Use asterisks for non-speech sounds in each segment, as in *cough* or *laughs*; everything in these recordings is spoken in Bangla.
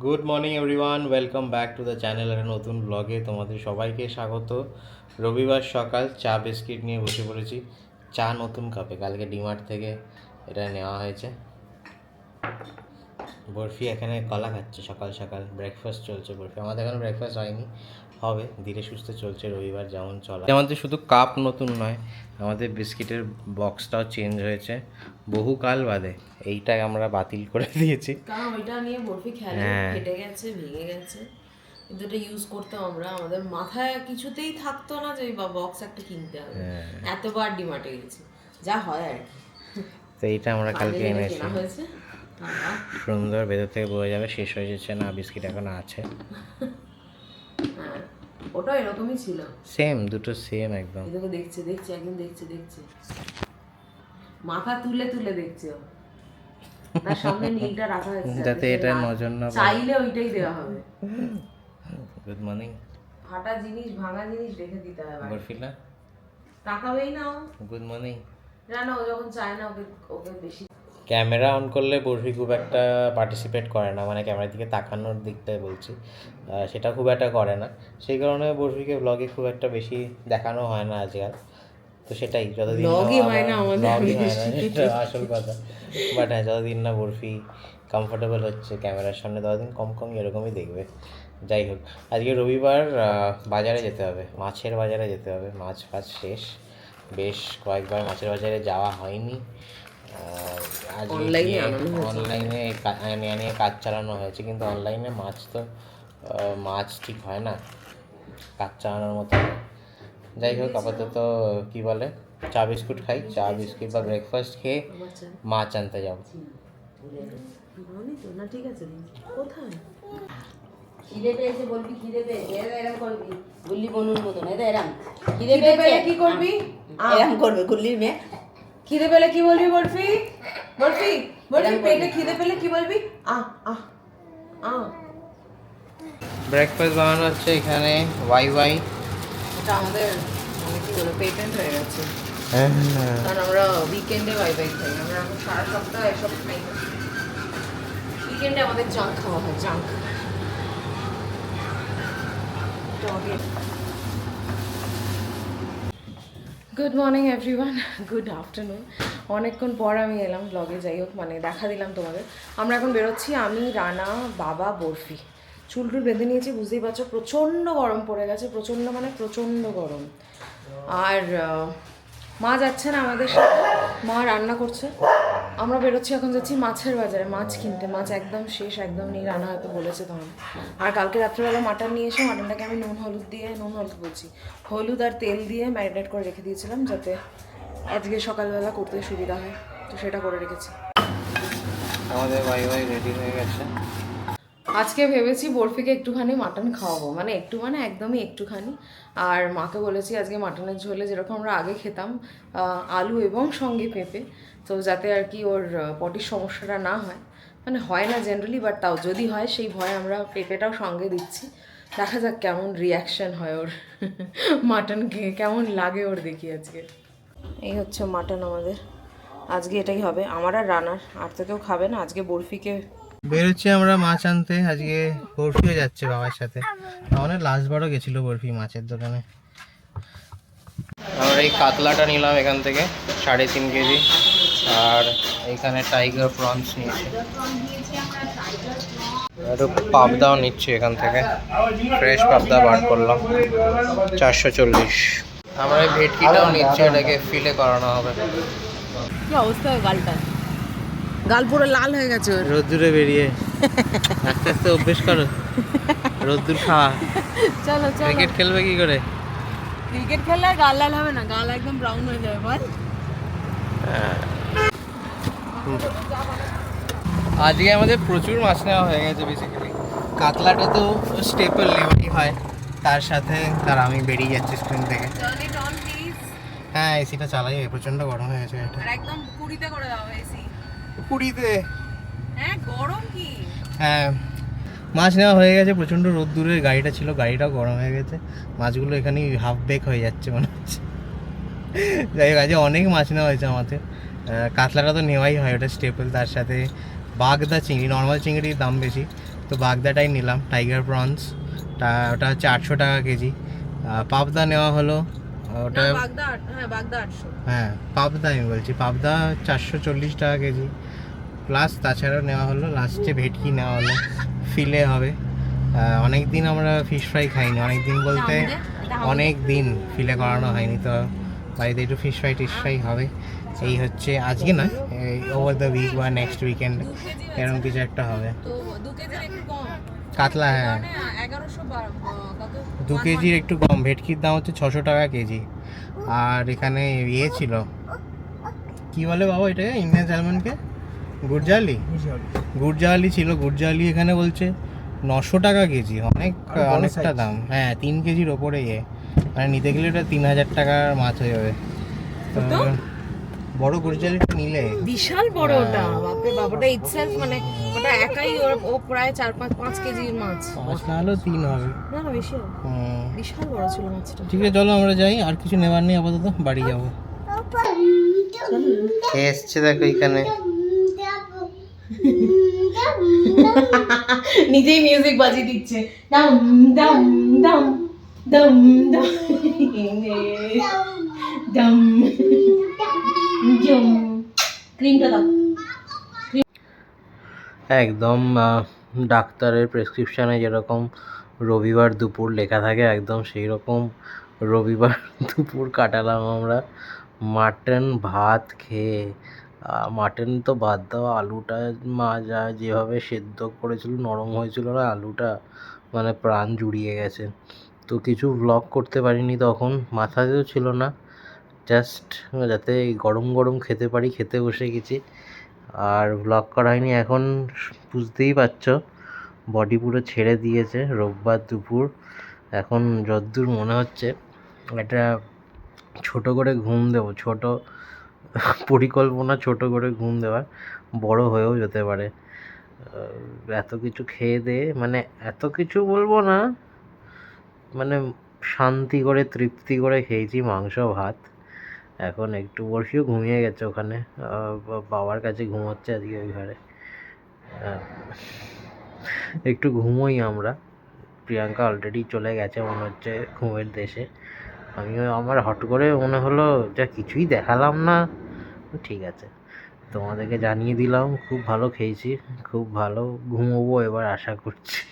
Good morning everyone welcome back to the channel একটা নতুন ব্লগে তোমাদের সবাইকে স্বাগত। রবিবার সকাল, চা বিস্কিট নিয়ে বসে পড়েছি। চা নতুন কাপে, কালকে ডিমার্ট থেকে এটা নেওয়া হয়েছে। বরফি এখানে কলা খাচ্ছে সকাল সকাল। ব্রেকফাস্ট চলছে বরফি। আমাদের এখনও ব্রেকফাস্ট হয়নি। হবে ধীরে সুস্থে চলছে রবিবার যেমন চলা। আমাদের শুধু কাপ নতুন নয় আমাদের বিস্কিটের বক্সটাও চেঞ্জ হয়েছে বহুকাল বাদে এইটা আমরা বাতিল করে দিয়েছি। কারণ ওইটা নিয়ে বরফি খেলে হ্যাঁ। ফেটে গেছে ভেঙে গেছে কিন্তু এটা ইউজ করতাম আমরা আমাদের মাথায় কিছুতেই থাকতো না যে বক্স একটা কিনতে হবে। হ্যাঁ। এতবার ডিমার্টে গেছি যা হয় আর কি। তো এইটা আমরা কালকে এনেছি। হয়েছে সুন্দর ভেতর থেকে বোঝা যাবে শেষ হয়ে যাচ্ছে না বিস্কিট এখন আছে। হ্যাঁ। ওটা এরকমই ছিল? সেম দুটো সেম একদম। এদিকে দেখছে দেখছে একদম দেখছে দেখছে। মাথা তুলে তুলে দেখছে ও। তার সামনে নীলটা রাখা হয়েছে যাতে এটা নজর না চাইলে ওইটাই দেওয়া হবে। গুড মর্নিং ফাটা জিনিস ভাঙা জিনিস রেখে দিতে হবে। বরফিলা? তাকাবেই না গুড মর্নিং জানো ও যখন চায় না ওকে ওকে বেশি ক্যামেরা অন করলে বরফি খুব একটা পার্টিসিপেট করে না মানে ক্যামেরার দিকে তাকানোর দিকটাই বলছি। সেটা খুব একটা করে না। সেই কারণে বরফিকে ব্লগে খুব একটা বেশি দেখানো হয় না আজকাল। তো সেটাই যতদিন হয় না আমাদের আসল কথা। বাট হ্যাঁ যতদিন না বরফি কমফোর্টেবল হচ্ছে ক্যামেরার সামনে ততদিন কম কম এরকমই দেখবে। যাই হোক আজকে রবিবার বাজারে যেতে হবে। মাছের বাজারে যেতে হবে। মাছ ফাছ শেষ। বেশ কয়েকবার মাছের বাজারে যাওয়া হয়নি। আনানো অনলাইনে নিয়ে কাজ চালানো হয়েছে কিন্তু অনলাইনে মাছ তো মাছ ঠিক হয় না কাজ চালানোর মতো যাই হোক আপাতত কি বলে চা বিস্কুট খাই চা বিস্কুট বা ব্রেকফাস্ট খেয়ে মাছ আনতে যাব। বলি ঠিক আছে কোথায় খিদে পেয়েছে বলবি খিদে পেয়েছে। এরম করবি গুল্লি বনুর মতন এরম। খিদে পেয়েছে? কি করবি? এরম করবে গুল্লির মেয়ে। খিদে পেলে কি বলবি বরফি? বরফি বরফি পেটে খিদে পেলে কি বলবি? আ আ আ ব্রেকফাস্ট বানানো হচ্ছে এখানে ওয়াই ওয়াই এটা আমাদের মানে কি বলে পেটেন্ট হয়ে গেছে। কারণ আমরা উইকেন্ডে বাই খাই। আমরা এখন সারা সপ্তাহ এসব খাই উইকেন্ডে আমাদের জাঙ্ক খাওয়া হয় junk good morning everyone good afternoon অনেকক্ষণ পর আমি এলাম ব্লগে যাই হোক মানে দেখা দিলাম তোমাদের। আমরা এখন বেরোচ্ছি, আমি, রানা, বাবা, বরফি। চুল টুল বেঁধে নিয়েছি, বুঝতেই পারছ, প্রচণ্ড গরম পড়ে গেছে, প্রচণ্ড মানে প্রচণ্ড গরম। আর মা যাচ্ছে না আমাদের সাথে। মা রান্না করছে। আমরা বেরোচ্ছি, এখন যাচ্ছি মাছের বাজারে। মাছ কিনতে, মাছ একদম শেষ, একদম নেই, রান্না হয়তো বলেছে তখন। আর কালকে রাত্রেবেলা মাটন নিয়ে এসে মাটনটাকে আমি নুন, হলুদ দিয়ে, নুন, হলুদ বলছি। হলুদ আর তেল দিয়ে ম্যারিনেট করে রেখে দিয়েছিলাম যাতে আজকে সকালবেলা করতে সুবিধা হয়। তো সেটা করে রেখেছি। আমাদের ওয়াই ওয়াই রেডি হয়ে গেছে। আজকে ভেবেছি বরফিকে একটুখানি মাটন খাওয়াবো। মানে একটু মানে একদমই একটুখানি। আর মাকে বলেছি আজকে মাটনের ঝোলে যেরকম আমরা আগে খেতাম আলু এবং সঙ্গে পেঁপে। তো যাতে আর কি ওর পটির সমস্যাটা না হয়। মানে হয় না জেনারেলি বাট তাও যদি হয়, সেই ভয়ে আমরা পেঁপেটাও সঙ্গে দিচ্ছি। দেখা যাক কেমন রিয়াকশন হয় ওর *laughs* মাটন খেয়ে, কেমন লাগে ওর দেখি আজকে। এই হচ্ছে মাটন আমাদের। আজকে এটাই হবে। আমার আর রানার, আর তো কেউ খাবে না। আজকে বরফিকে বেরোচ্ছি আমরা মাছ আনতে। আজকে বরফিও যাচ্ছে বাবার সাথে। আমাদের লাস্ট বারও গেছিল বরফি মাছের দোকানে। আমরা এই কাতলাটা নিলাম এখান থেকে সাড়ে তিন কেজি। আর এখানে টাইগার প্রনস নিয়েছি। একটু পাবদাও নিচ্ছি এখান থেকে। ফ্রেশ পাবদা বার করলাম। চারশো চল্লিশ। আমরা এই ভেটকিটাও নিচ্ছি এটাকে ফিলে করানো হবে। কি অবস্থা গালটা গাল পুরো লাল হয়ে গেছে ওর। রোদ্দুরে বেরিয়ে। আস্তে আস্তে অভ্যেস করো। রোদ্দুর খাওয়া। চলো চলো। ক্রিকেট খেলবে কি করে? ক্রিকেট খেললে গাল লাল হবে না গাল একদম ব্রাউন হয়ে যাবে বল। আজকে আমাদের প্রচুর মাছ নেওয়া হয়ে গেছে বেসিক্যালি কাতলাটা তো স্টেপল নেওয়াই হয়। তার সাথে তার আমি বেরিয়ে যাচ্ছি স্ক্রিন থেকে। হ্যাঁ এসিটা চালাই প্রচণ্ড গরম হয়ে গেছে। এটা একদম কুড়িতে করে দাও এসি কুড়িতে হ্যাঁ গরম কি? হ্যাঁ মাছ নেওয়া হয়ে গেছে প্রচণ্ড রোদ্দুরের গাড়িটা ছিল গাড়িটাও গরম হয়ে গেছে। মাছগুলো এখানেই হাফ বেক হয়ে যাচ্ছে মনে হচ্ছে। যাই হোক আজকে অনেক মাছ নেওয়া হয়েছে আমাদের। কাতলাটা তো নেওয়াই হয় ওটা স্টেপল তার সাথে বাগদা চিংড়ি নর্মাল চিংড়ির দাম বেশি। তো বাগদাটাই নিলাম টাইগার প্রনস তা ওটা হচ্ছে আটশো টাকা কেজি। পাবদা নেওয়া হলো ওটা বাগদা হ্যাঁ হ্যাঁ পাবদা আমি বলছি পাবদা চারশো চল্লিশ টাকা কেজি। প্লাস তাছাড়াও নেওয়া হলো লাস্টে ভেটকি নেওয়া হলো ফিলে হবে। অনেক দিন আমরা ফিশ ফ্রাই খাইনি অনেক দিন বলতে অনেক দিন ফিলে করানো হয়নি তো। বাড়িতে একটু ফিশ ফ্রাই টিশ ফ্রাই হবে। এই হচ্ছে আজকে নয় ওভার দ্য উইক বা নেক্সট উইকেন্ড এরকম কিছু একটা হবে। কাতলা হ্যাঁ। দু কেজির একটু কম ভেটকির দাম হচ্ছে ছশো টাকা কেজি। আর এখানে ইয়ে ছিল কি বলে বাবা এটাকে ইন্ডিয়ান স্যালমনকে গুরজালি গুরজালি ছিল গুরজালি এখানে বলছে নশো টাকা কেজি অনেক অনেকটা দাম। হ্যাঁ তিন কেজির ওপরে ইয়ে মানে নিতে গেলে ওটা তিন হাজার টাকার মাছ হয়ে যাবে। তো বড় গুরজালিটা নিলে। বিশাল বড় ওটা। বাপরে বাপ ওটা ইটসেলফ মানে ওটা একাই ওর- ও প্রায় চার পাঁচ পাঁচ কেজির মাছ। পাঁচ না হলেও তিন হবে। না না বেশি হবে। বিশাল বড় ছিল মাছটা। ঠিক আছে চলো আমরা যাই। আর কিছু নেবার নেই আপাতত। বাড়ি যাব। এসছে দেখো এখানে? নিজেই মিউজিক বাজিয়ে দিচ্ছে। দাম দাম দাম একদম ডাক্তারের প্রেসক্রিপশানে যেরকম রবিবার দুপুর লেখা থাকে, একদম সেই রকম রবিবার দুপুর কাটালাম আমরা। মাটন, ভাত খেয়ে মাটন তো বাদ দাও, আলুটা মা যা যেভাবে সেদ্ধ করেছিল, নরম হয়েছিল না, আলুটা মানে প্রাণ জুড়িয়ে গেছে। তো কিছু ব্লগ করতে পারিনি তখন, মাথাতেও ছিল না। জাস্ট যাতে গরম গরম খেতে পারি, খেতে বসে গেছি। আর ব্লগ করা হয়নি, এখন বুঝতেই পারছ বডি পুরো ছেড়ে দিয়েছে, রোববার দুপুর। এখন যদ্দূর মনে হচ্ছে, একটা ছোট করে ঘুম দেবো, ছোট পরিকল্পনা ছোট করে ঘুম দেওয়ার, বড় হয়েও যেতে পারে। এত কিছু খেয়ে দিয়ে মানে এত কিছু বলব না মানে শান্তি করে, তৃপ্তি করে খেয়েছি মাংস, ভাত। এখন একটু বর্ষিও ঘুমিয়ে গেছে ওখানে। বাবার কাছে ঘুমাচ্ছে আজকে ওই ঘরে। একটু ঘুমোই আমরা। প্রিয়াঙ্কা অলরেডি চলে গেছে মনে হচ্ছে ঘুমের দেশে। আমিও আমার হট করে মনে হলো, যা, কিছুই দেখালাম না। ঠিক আছে। তোমাদেরকে জানিয়ে দিলাম, খুব ভালো খেয়েছি, খুব ভালো ঘুমোবো এবার আশা করছি।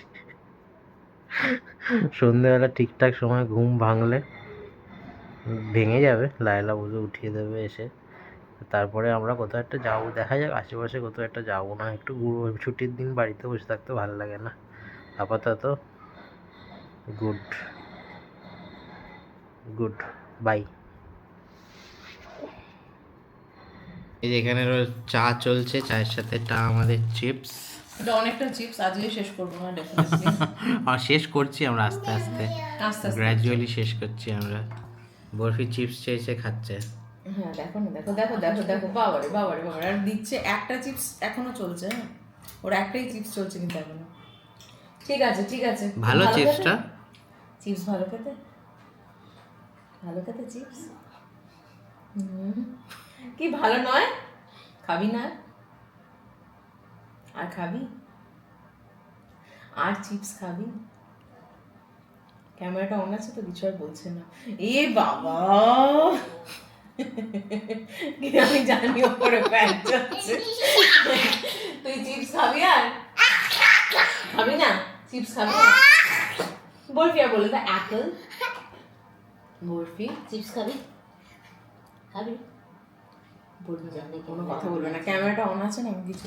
সন্ধেবেলা ঠিকঠাক সময় ঘুম ভাঙলে ভেঙে যাবে, লায়লা বুঝে উঠিয়ে দেবে এসে। তারপরে আমরা কোথাও একটা যাব, দেখা যাক, আশেপাশে কোথাও একটা যাব না, একটু ছুটির দিন বাড়িতে বসে থাকতে ভালো লাগে না। আপাতত গুড গুড বাই এই যে এখানে চা চলছে চায়ের সাথে টা আমাদের চিপস। এটা অনেকটা চিপস আজকে শেষ করব না ডেফিনেটলি *laughs* আর শেষ করছি আমরা আস্তে আস্তে। আস্তে আস্তে। গ্র্যাজুয়ালি শেষ করছি আমরা। বরফি চিপস চেয়েছে খাচ্ছে। হ্যাঁ দেখো না দেখো দেখো দেখো দেখো বাবারে বাবারে বাবারে। আর দিচ্ছে একটা চিপস এখনও চলছে হ্যাঁ? ওর একটাই চিপস চলছে কিন্তু এখনও। ঠিক আছে ঠিক আছে। ভালো চিপসটা? চিপস ভালো খেতে? ভালো খেতে চিপস? কি ভালো নয়? খাবি না? আর খাবি? আর চিপস খাবি? ক্যামেরাটা অন আছে তো, কিছু আর বলছে না। এ বাবা! আমি জানি ওপরে তুই চিপস খাবি আর? খাবি না? চিপস খাবি? বরফি আর বলে দা, অ্যাপল। বরফি চিপস খাবি? খাবি? কোনো কথা বলবে না ক্যামেরাটা অন আছে না? আমি কিছু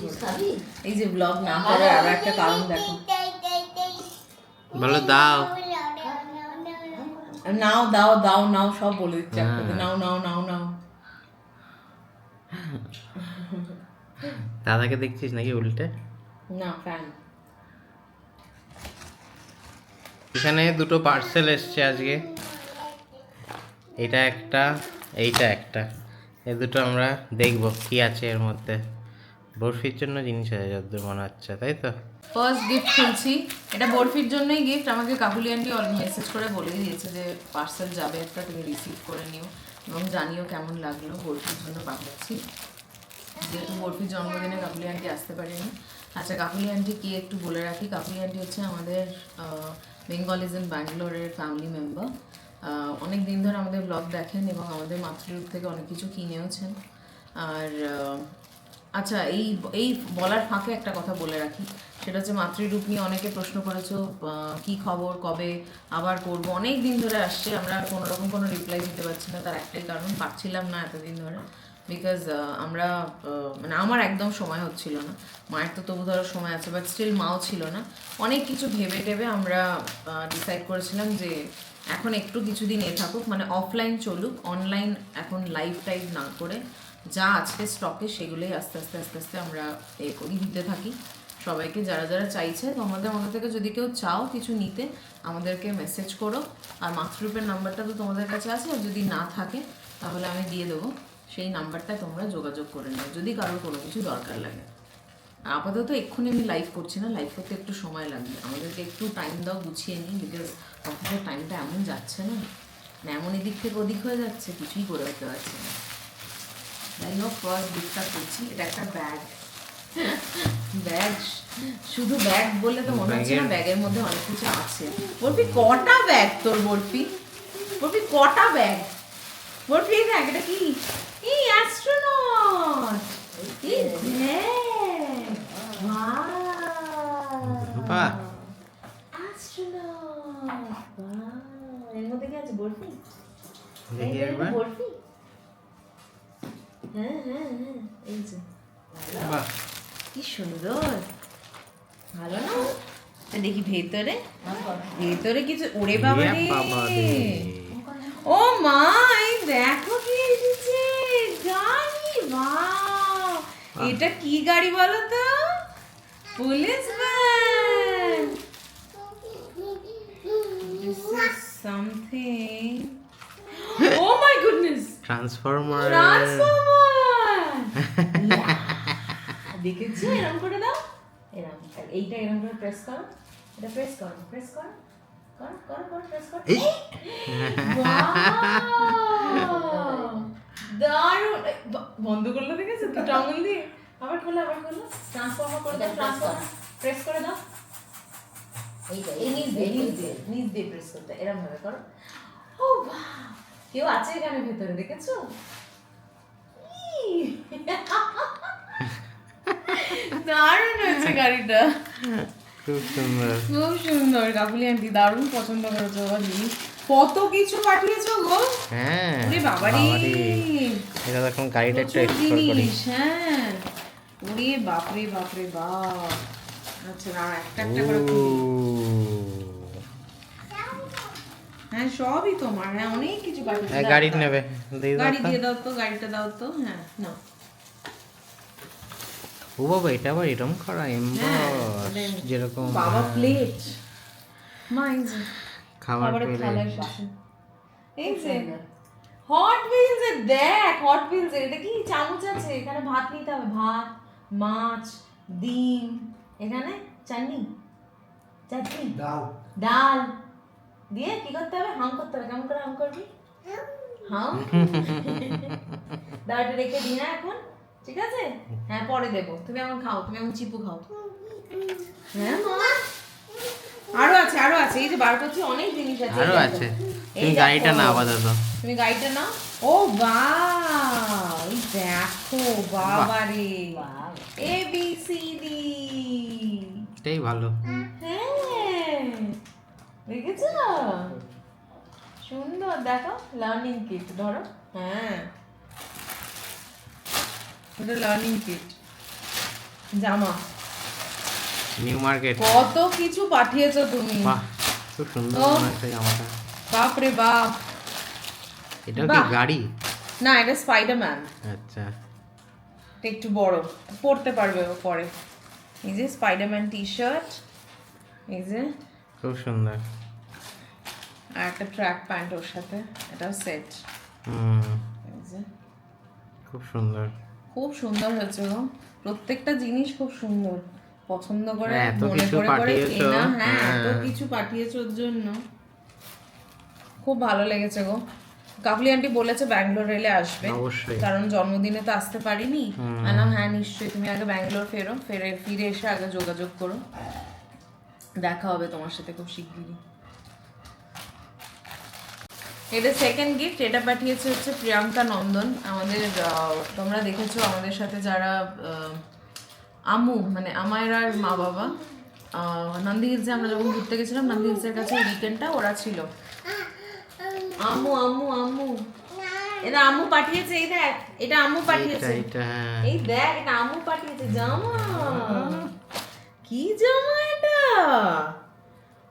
এই যে ব্লগ না করার আরও একটা কারণ দেখো। বলো দাও। নাও দাও দাও নাও সব বলে দিচ্ছে একসাথে। নাও নাও নাও নাও। দাদাকে দেখছিস নাকি উল্টে? না ফ্যান এখানে দুটো পার্সেল এসছে আজকে। এটা একটা, এইটা একটা। এ দুটো আমরা দেখব কি আছে এর মধ্যে। বরফির জন্য জিনিস আছে যতদূর মনে হচ্ছে, তাই তো? ফার্স্ট গিফট খুলছি এটা বরফির জন্যই গিফট আমাকে কাকুলি আন্টি অল মেসেজ করে বলে দিয়েছে যে পার্সেল যাবে একটা, তুমি রিসিভ করে নিও এবং জানিও কেমন লাগল বরফির জন্য পাঠাচ্ছি। যেহেতু বরফির জন্মদিনে কাকুলি আন্টি আসতে পারেনি। আচ্ছা কাকুলি আন্টি কে একটু বলে রাখি? কাকুলি আন্টি হচ্ছে আমাদের বেঙ্গল বেঙ্গলিজ ইন ব্যাঙ্গালোরের ফ্যামিলি মেম্বার অনেক দিন ধরে আমাদের ব্লগ দেখেন এবং আমাদের মাতৃরূপ থেকে অনেক কিছু কিনেওছেন। আর আচ্ছা এই এই বলার ফাঁকে একটা কথা বলে রাখি। সেটা হচ্ছে মাতৃরূপ নিয়ে অনেকে প্রশ্ন করেছ কি খবর, কবে, আবার করব। অনেক দিন ধরে আসছে, আমরা কোনো রকম কোনো রিপ্লাই দিতে পারছি না, তার একটাই কারণ পারছিলাম না এতদিন ধরে। বিকজ আমরা মানে আমার একদম সময় হচ্ছিল না। মায়ের তো তবু ধরো সময় আছে বাট স্টিল মাও ছিল না। অনেক কিছু ভেবে টেবে আমরা ডিসাইড করেছিলাম যে এখন একটু কিছুদিন এ থাকুক মানে অফলাইন চলুক অনলাইন এখন লাইভ টাইভ না করে যা আছে স্টকে সেগুলোই আস্তে আস্তে আস্তে আস্তে আমরা এ করি, দিতে থাকি। সবাইকে যারা যারা চাইছে, তোমাদের মধ্যে থেকে যদি কেউ চাও কিছু নিতে, আমাদেরকে মেসেজ করো। আর মাতৃরূপের নাম্বারটা তো তোমাদের কাছে আছে, আর যদি না থাকে, তাহলে আমি দিয়ে দেবো। সেই নাম্বারটায় তোমরা যোগাযোগ করে নাও, যদি কারোর কোনো কিছু দরকার লাগে। আপাতত এক্ষুনি আমি লাইভ করছি না লাইভ করতে একটু সময় লাগবে। আমাদেরকে একটু টাইম দাও গুছিয়ে নিই বিকজ অফিসের টাইমটা এমন যাচ্ছে না। না এমন এদিক থেকে ওদিক হয়ে যাচ্ছে কিছুই করে উঠতে পারছি না। যাই হোক ফার্স্ট গিফটটা করছি এটা একটা ব্যাগ ব্যাগ শুধু ব্যাগ বললে তো মনে হচ্ছে না ব্যাগের মধ্যে অনেক কিছু আছে। বলবি কটা ব্যাগ তোর বলবি বলবি কটা ব্যাগ বলবি এই ব্যাগ এটা কি? এই অ্যাস্ট্রোনট এই ব্যাগ এর মধ্যে কি আছে বলবি দেখি একবার বরফি হ্যাঁ হ্যাঁ হ্যাঁ এই যে বাহ কি সুন্দর ভালো না দেখি ভেতরে ভেতরে কিছু ওরে বাবা রে। ও মা এই দেখো কি এসেছে গাড়ি বাহ এটা কি গাড়ি বলো তো police van This is something. Oh my goodness! Transformer transformer *laughs* দেখেছ? এরকম করে দাও। এরকম এইটা এরকম করে প্রেস করো। এটা প্রেস করো প্রেস করো। করো করো করো প্রেস করো! দারুণ! বন্ধ করল দেখেছ? দুটো আঙুল দিয়ে। আবার খোলো আবার খোলো। ট্রান্সফরমার করে দাও ট্রান্সফরমার প্রেস করে দাও। এইটা এই নিচ দিয়ে নিচ। দিয়ে নিচ দিয়ে প্রেস করতে এরকম ভাবে করো। ও বাহ! কেউ আছে এখানে ভেতরে দেখেছ? দারুণ হয়েছে গাড়িটা। খুব সুন্দর। খুব সুন্দর। কাকুলি আন্টি দারুণ পছন্দ করেছ বাবা। জিনিস কত কিছু পাঠিয়েছো গো। হ্যাঁ ওরে বাবারে। বাবারে। এটা এখন গাড়িটা একটু এক্সপ্লোর করি। হ্যাঁ। ওরে বাপরে বাপরে বাপ। আচ্ছা না একটা একটা করে হ্যাঁ সবই তোমার। হ্যাঁ অনেক কিছু পাঠিয়েছে এই গাড়ি নেবে। গাড়ি দিয়ে দাও তো গাড়িটা দাও তো। হ্যাঁ না ও বাবা এটা আবার এরকম করা হ্যাঁ, এমবস যেরকম বাবা হ্যাঁ, প্লেট মা এই যে খাবার খাবারের পেলে থালা এসেছে এই যে হট হুইলস এর দেখ হট হুইলস এটা কি চামচ আছে? এখানে ভাত নিতে হবে ভাত। মাছ ডিম এখানে চাটনি চাটনি। ডাল। ডাল। দিয়ে কি করতে হবে? হাম করতে হবে। কেমন করে হাম করবি? হাম। *laughs* দাঁড়াটা রেখে দিই না এখন ঠিক আছে? হ্যাঁ পরে দেবো। তুমি এখন খাও তুমি এখন চিপু খাও। হ্যাঁ মা। আরও আছে আরও আছে। এই যে বার করছি অনেক জিনিস আছে। আরও এই আছে তুমি গাড়িটা দেখো। না আপাতত। তুমি গাড়িটা নাও। ও বাহ! এই দেখো। বাবা রে এ বি সি ডি এটাই ভালো। হ্যাঁ দেখেছ? সুন্দর দেখো লার্নিং কিট ধরো। হ্যাঁ। লার্নিং কিট জামা। নিউ মার্কেট কত কিছু পাঠিয়েছো তুমি। বাহ খুব সুন্দর। জামাটা। বাপ রে বাপ। এটাও কি গাড়ি? না এটা স্পাইডারম্যান আচ্ছা। এটা একটু বড়। পড়তে পারবে ও পরে। এই যে স্পাইডারম্যান টি শার্ট এই যে খুব সুন্দর। আর একটা ট্র্যাক প্যান্ট ওর সাথে এটাও সেট খুব সুন্দর। খুব সুন্দর হয়েছে গো। প্রত্যেকটা জিনিস খুব সুন্দর। পছন্দ করে হ্যাঁ, এত মনে করে করে কেনা। হ্যাঁ এত হ্যাঁ। কিছু পাঠিয়েছো ওর জন্য। খুব ভালো লেগেছে গো। কাকলি আন্টি বলেছে ব্যাঙ্গালোর রেলে আসবে। কারণ জন্মদিনে তো আসতে পারিনি। আলাম হ্যাঁ নিশ্চয়ই তুমি আগে ব্যাঙ্গালোর ফেরো ফেরে ফিরে এসে আগে যোগাযোগ করো। দেখা হবে তোমার সাথে খুব শিগগিরই। এটা সেকেন্ড গিফট এটা পাঠিয়েছে হচ্ছে প্রিয়াঙ্কা নন্দন। আমাদের আহ, তোমরা দেখেছ আমাদের সাথে যারা আহ, আমু মানে আমায়রার মা বাবা নন্দী হিলসে আমরা যখন ঘুরতে গেছিলাম নন্দী হিলসের কাছে উইকেন্ডটা ওরা ছিল। আম্মু আম্মু আম্মু এটা আম্মু পাঠিয়েছে এই দেখ এটা আম্মু পাঠিয়েছে হ্যাঁ এই দেখ এটা আম্মু পাঠিয়েছে জামা কি জামা এটা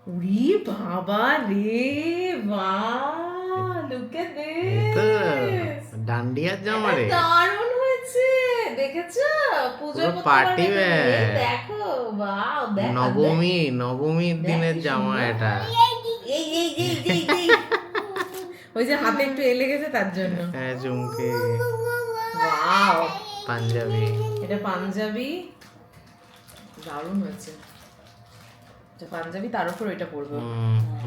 রি বাবা রে বাহ লুক এট দিস ডান্ডিয়ার জামা রে দারুণ হয়েছে দেখেছ পুজো পুরো party দেখো বাও দেখ নবমী নবমীর দিনের জামা এটা এই এই এই এই এই ওই যে হাতে একটু এ লেগেছে তার জন্য। হ্যাঁ চুমকে। ওয়াও। পাঞ্জাবি। এটা পাঞ্জাবি। দারুণ হয়েছে। এটা পাঞ্জাবি তার উপর এটা পরবো।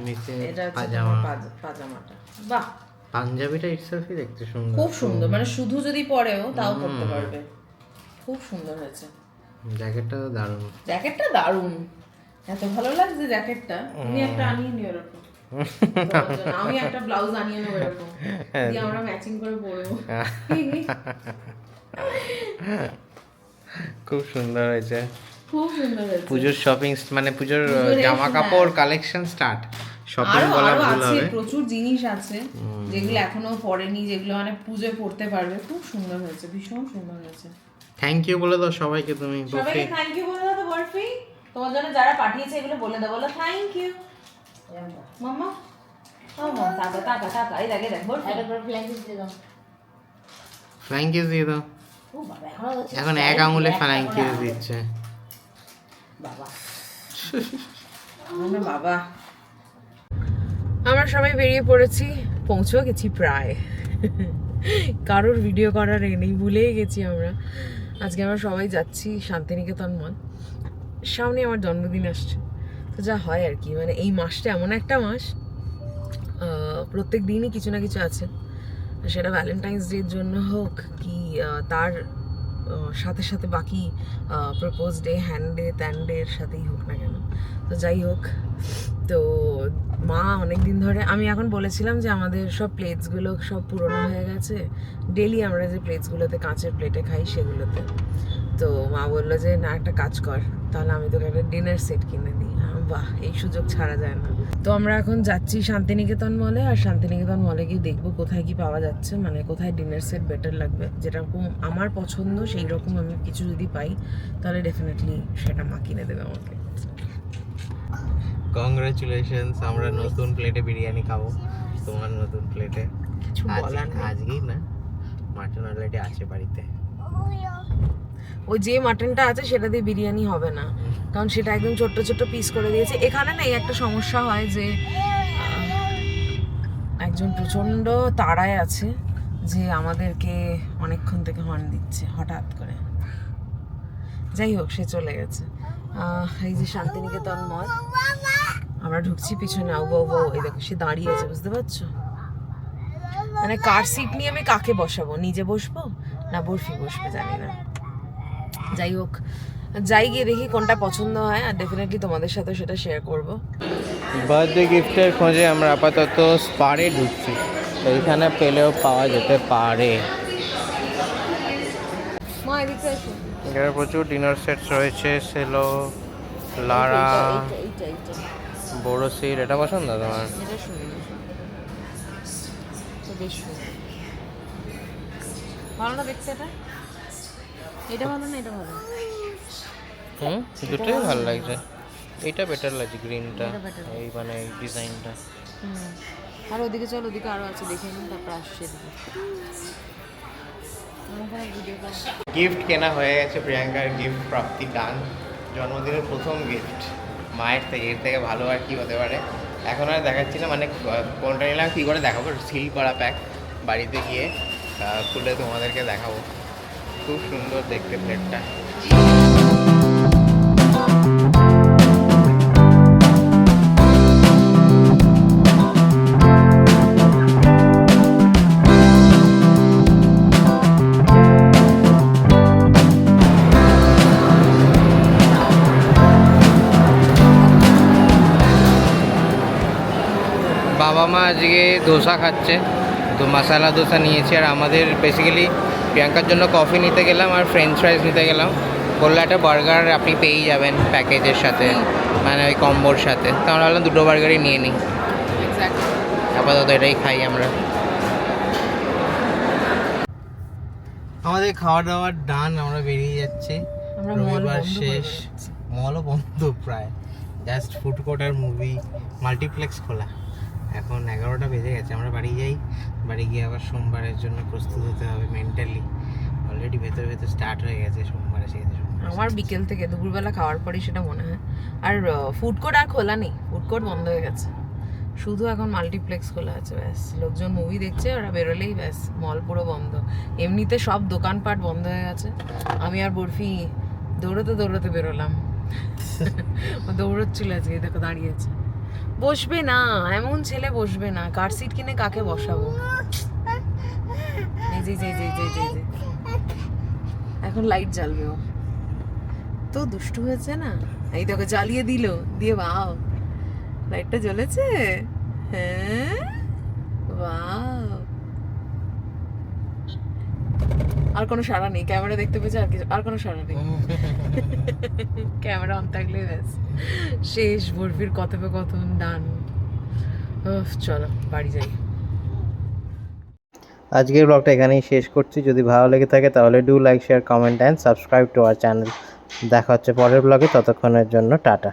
নিচে এটা পাজামা। পাজামাটা। বাহ! পাঞ্জাবিটা ইটসেলফই দেখতে সুন্দর। খুব সুন্দর মানে শুধু যদি পরেও তাও পরতে পারবে। খুব সুন্দর হয়েছে। জ্যাকেটটা তো দারুণ। জ্যাকেটটা দারুণ। এত ভালো লাগছে জ্যাকেটটা। তুমি একটা আনিয়ে নিও এরকম। আমি একটা ব্লাউজ আনিয়ে নেব এরকম। দিয়ে আমরা ম্যাচিং করে পরবো খুব সুন্দর হয়েছে। খুব সুন্দর হয়েছে। পুজোর শপিং মানে পুজোর জামা কাপড় কালেকশন স্টার্ট শপিং বলা ভুল হবে। প্রচুর জিনিস আছে যেগুলো এখনও পড়েনি যেগুলো মানে পুজোয় পড়তে পারবে। খুব সুন্দর হয়েছে ভীষণ সুন্দর হয়েছে। থ্যাংক ইউ বলে দাও সবাইকে তুমি সবাইকে থ্যাংক ইউ বলে দাও তো বরফি তোমার জন্য যারা পাঠিয়েছে এগুলো বলে দাও বলো থ্যাংক ইউ মাম্মা টাকা টাকা টাকা এই দেখ এই দেখ বরফি। একটা করে দিয়ে দাও। এখনও এক আঙুলে ইউ দিচ্ছে। বাবা। বাবা। আমরা সবাই বেরিয়ে পড়েছি পৌঁছেও গেছি প্রায়। কারোর ভিডিও করার নেই ভুলেই গেছি আমরা। আজকে আমরা সবাই যাচ্ছি শান্তিনিকেতন মল। সামনে আমার জন্মদিন আসছে। তো যা হয় আর কি মানে এই মাসটা এমন একটা মাস প্রত্যেক দিনই কিছু না কিছু আছে। সেটা ভ্যালেন্টাইন্স ডের জন্য হোক কি তার সাথে সাথে বাকি প্রপোজ ডে হ্যান্ড ডে ত্যান ডের সাথেই হোক না কেন। তো যাই হোক, তো মা অনেক দিন ধরে, আমি এখন বলেছিলাম যে আমাদের সব প্লেটসগুলো সব পুরনো হয়ে গেছে। ডেলি আমরা যে প্লেটসগুলোতে কাঁচের প্লেটে খাই সেগুলোতে। বলল যে না একটা কাজ কর তাহলে আমি তোকে একটা ডিনার সেট কিনে দিই। বাহ এই সুযোগ ছাড়া যায় না। তো আমরা এখন যাচ্ছি শান্তিনিকেতন মলে আর শান্তিনিকেতন মলে গিয়ে দেখব কোথায় কি পাওয়া যাচ্ছে মানে কোথায় ডিনার সেট বেটার লাগবে। যেরকম আমার পছন্দ সেই রকম আমি কিছু যদি পাই তাহলে ডেফিনেটলি সেটা মা কিনে দেবে আমাকে। কংগ্রাচুলেশনস আমরা নতুন প্লেটে বিরিয়ানি খাব তোমার নতুন প্লেটে কিছু বলার আজকেই না মাটন অলরেডি আছে বাড়িতে। ওই যে মাটনটা আছে সেটা দিয়ে বিরিয়ানি হবে না। কারণ সেটা একদম ছোট্ট ছোট্ট পিস করে দিয়েছে। এখানে না একটা সমস্যা হয় যে একজন প্রচণ্ড তাড়ায় আছে যে আমাদেরকে অনেকক্ষণ থেকে হর্ন দিচ্ছে হঠাৎ করে। যাই হোক, সে চলে গেছে। এই যে শান্তিনিকেতন মল। আমরা ঢুকছি পিছনে। এই দেখো, সে দাঁড়িয়ে আছে, বুঝতে পারছ? মানে কার সিট নিয়ে আমি কাকে বসাবো? নিজে বসবো? না বরফি বসবে, জানি না। যাই হোক যাই গিয়ে দেখি কোনটা পছন্দ হয় আর ডেফিনেটলি তোমাদের সাথে সেটা শেয়ার করব। বার্থডে গিফটের খোঁজে আমরা আপাতত স্পারে ঢুকছি। তো এইখানে পেলেও পাওয়া যেতে পারে। এখানে প্রচুর ডিনার সেটস রয়েছে সেলো লারা এইটা বোরোসির এটা পছন্দ তোমার? ভালো না দেখতে এটা? এটা ভালো না এটা ভালো? হুম? দুটোই ভালো লাগছে। এইটা বেটার লাগছে গ্রিনটা এই মানে এই ডিজাইনটা হুম। আর ওদিকে চল ওদিকে আরও আছে দেখে নিন তারপর আসছে এদিকে। গিফট কেনা হয়ে গেছে প্রিয়াঙ্কার গিফট প্রাপ্তি দান। জন্মদিনের প্রথম গিফট মায়ের থেকে এর থেকে ভালো আর কি হতে পারে। এখন আর দেখাচ্ছি না মানে কোনটা নিলাম কী করে দেখাবো? সিল করা প্যাক বাড়িতে গিয়ে খুলে তোমাদেরকে দেখাবো। খুব সুন্দর দেখতে ফ্ল্যাটটা বাবা মা আজকে দোসা খাচ্ছে, তো মশালা দোসা নিয়েছে, আর আমাদের বেসিক্যালি প্রিয়াঙ্কার জন্য কফি নিতে গেলাম আর ফ্রেঞ্চ ফ্রাইজ নিতে গেলাম। বলল একটা বার্গার আপনি পেয়েই যাবেন প্যাকেজের সাথে মানে ওই কম্বোর সাথে। তো আমরা ভাবলাম দুটো বার্গারই নিয়ে নিই আপাতত এটাই খাই আমরা। আমাদের খাওয়া দাওয়ার ডান আমরা বেরিয়ে যাচ্ছি। আমরা রবিবার শেষ। মলও বন্ধ প্রায়। জাস্ট ফুড কোর্ট আর মুভি মাল্টিপ্লেক্স খোলা। এখন এগারোটা বেজে গেছে আমরা বাড়ি যাই। বাড়ি গিয়ে আবার সোমবারের জন্য প্রস্তুত হতে হবে মেন্টালি অলরেডি ভেতরে ভেতরে স্টার্ট হয়ে গেছে সোমবারে সেই আমার বিকেল থেকে দুপুরবেলা খাওয়ার পরই সেটা মনে হয়। আর ফুড কোর্ট আর খোলা নেই ফুড কোর্ট বন্ধ হয়ে গেছে। শুধু এখন মাল্টিপ্লেক্স খোলা আছে ব্যাস। লোকজন মুভি দেখছে ওরা বেরোলেই ব্যাস মল পুরো বন্ধ। এমনিতে সব দোকানপাট বন্ধ হয়ে গেছে। আমি আর বরফি দৌড়তে দৌড়তে বেরোলাম। *laughs* দৌড়চ্ছিল আজকে দেখো দাঁড়িয়েছে বসবে না, এমন ছেলে বসবে না। কার সিট কিনে কাকে বসাবো? জি জি জি জি জি জি। এখন লাইট জ্বালবে ও। তো দুষ্টু হয়েছে না? এই দেখো, জ্বালিয়ে দিল। দিয়ে বাও লাইটটা জ্বলেছে? হ্যাঁ? বাও আর কোনো সাড়া নেই। ক্যামেরা দেখতে পেয়েছে আর কিছু আর কোনো সাড়া নেই। *laughs* ক্যামেরা অন থাকলে ব্যাস। শেষ বরফির কথোপকথন ডান উফ, চলো বাড়ি যাই। আজকের ব্লগটা এখানেই শেষ করছি। যদি ভালো লেগে থাকে তাহলে do like share comment and subscribe to our channel দেখা হচ্ছে পরের ব্লগে ততক্ষণের জন্য টাটা।